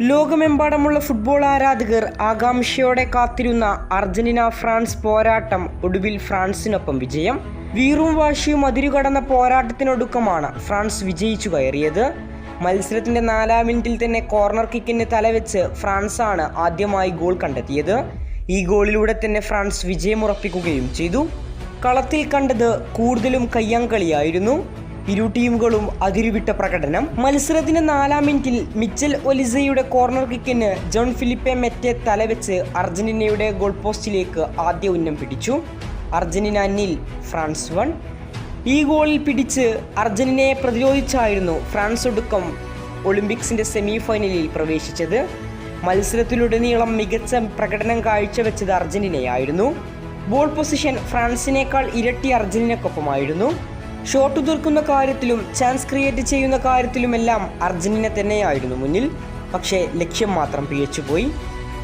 ലോകമെമ്പാടുമുള്ള ഫുട്ബോൾ ആരാധകർ ആകാംക്ഷയോടെ കാത്തിരുന്ന അർജന്റീന ഫ്രാൻസ് പോരാട്ടം ഒടുവിൽ ഫ്രാൻസിനൊപ്പം വിജയം. വീറും വാശിയും അതിരുകടന്ന പോരാട്ടത്തിനൊടുക്കമാണ് ഫ്രാൻസ് വിജയിച്ചു കയറിയത്. മത്സരത്തിന്റെ നാലാം മിനിറ്റിൽ തന്നെ കോർണർ കിക്കിന് തലവെച്ച് ഫ്രാൻസാണ് ആദ്യമായി ഗോൾ കണ്ടെത്തിയത്. ഈ ഗോളിലൂടെ തന്നെ ഫ്രാൻസ് വിജയമുറപ്പിക്കുകയും ചെയ്തു. കളത്തിൽ കണ്ടത് കൂടുതലും കയ്യാങ്കളിയായിരുന്നു. ഇരു ടീമുകളും അതിരുവിട്ട പ്രകടനം. മത്സരത്തിന് നാലാം മിനിറ്റിൽ മിച്ചൽ ഒലിസയുടെ കോർണർ കിക്കിന് ജോൺ ഫിലിപ്പെ മെറ്റെ തലവെച്ച് അർജന്റീനയുടെ ഗോൾ പോസ്റ്റിലേക്ക് ആദ്യ ഉന്നം പിടിച്ചു. അർജന്റീന നിൽ ഫ്രാൻസ് വൺ. ഈ ഗോളിൽ പിടിച്ച് അർജന്റീനയെ പ്രതിരോധിച്ചായിരുന്നു ഫ്രാൻസ് ഒടുക്കം ഒളിമ്പിക്സിന്റെ സെമി ഫൈനലിൽ പ്രവേശിച്ചത്. മത്സരത്തിലുടനീളം മികച്ച പ്രകടനം കാഴ്ചവെച്ചത് അർജന്റീനയായിരുന്നു. ബോൾ പൊസിഷൻ ഫ്രാൻസിനേക്കാൾ ഇരട്ടി അർജന്റീനക്കൊപ്പമായിരുന്നു. ഷോട്ട് തീർക്കുന്ന കാര്യത്തിലും ചാൻസ് ക്രിയേറ്റ് ചെയ്യുന്ന കാര്യത്തിലുമെല്ലാം അർജന്റീന തന്നെയായിരുന്നു മുന്നിൽ. പക്ഷേ ലക്ഷ്യം മാത്രം പിഴച്ചുപോയി.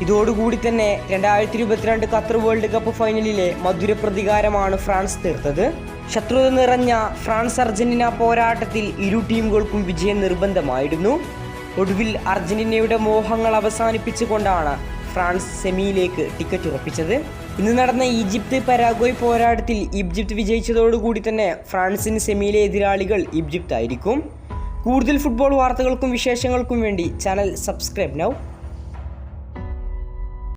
ഇതോടുകൂടി തന്നെ രണ്ടായിരത്തി ഇരുപത്തിരണ്ട് ഖത്തർ വേൾഡ് കപ്പ് ഫൈനലിലെ മധുര പ്രതികാരമാണ് ഫ്രാൻസ് തീർത്തത്. ശത്രുത നിറഞ്ഞ ഫ്രാൻസ് അർജന്റീന പോരാട്ടത്തിൽ ഇരു ടീമുകൾക്കും വിജയം നിർബന്ധമായിരുന്നു. ഒടുവിൽ അർജന്റീനയുടെ മോഹങ്ങൾ അവസാനിപ്പിച്ചുകൊണ്ടാണ് ഫ്രാൻസ് സെമിയിലേക്ക് ടിക്കറ്റ് ഉറപ്പിച്ചത്. ഇന്ന് നടന്ന ഈജിപ്ത് പരാഗോയ് പോരാട്ടത്തിൽ ഈജിപ്ത് വിജയിച്ചതോടുകൂടി തന്നെ ഫ്രാൻസിന് സെമിയിലെ എതിരാളികൾ ഈജിപ്ത് ആയിരിക്കും കൂടുതൽ ഫുട്ബോൾ വാർത്തകൾക്കും വിശേഷങ്ങൾക്കും വേണ്ടി ചാനൽ സബ്സ്ക്രൈബ് നൗ.